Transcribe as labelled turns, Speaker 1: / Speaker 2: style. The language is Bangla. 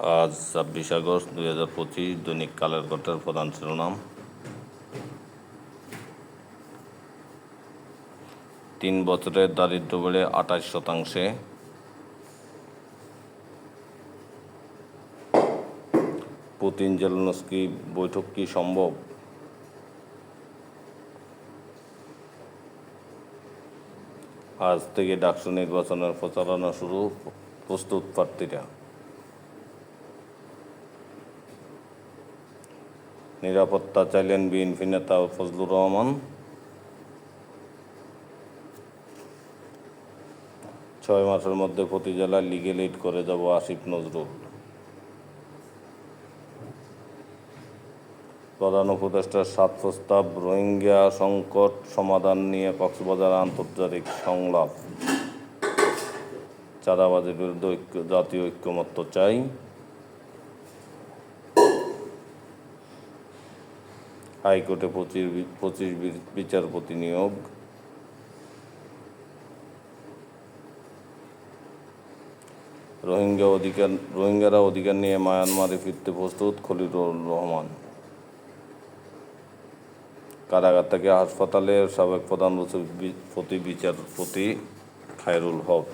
Speaker 1: আজ ছাব্বিশ আগস্ট দুই হাজার পঁচিশ দৈনিক কালের কটার প্রধান শিরোনাম। তিন বছরের দারিদ্র বেড়ে আঠাশ শতাংশে। পুতিন, জেলনস্কি বৈঠক কি সম্ভব? আজ থেকে ডাকসু নির্বাচনের প্রচারণা শুরু, প্রস্তুত প্রার্থীরা। নিরাপত্তা চাইলেন বিএনপি নেতা ফজলুর রহমান। ছয় মাসের মধ্যে প্রতি জেলায় লিগেল এইড করে যাব আসিফ নজরুল। প্রধান উপদেষ্টার সাত প্রস্তাব, রোহিঙ্গা সংকট সমাধান নিয়ে কক্সবাজার আন্তর্জাতিক সংলাপ। চাঁদাবাজির বিরুদ্ধে ঐক্য, জাতীয় ঐক্যমত্য চাই। হাইকোর্টে পঁচিশ পঁচিশ বিচারপতি নিয়োগ। রোহিঙ্গা অধিকার, রোহিঙ্গারা অধিকার নিয়ে মায়ানমারে ফিরতে প্রস্তুত, খলিলুর রহমান। কারাগার থেকে হাসপাতালে সাবেক প্রধান প্রতি বিচারপতি খায়রুল হক।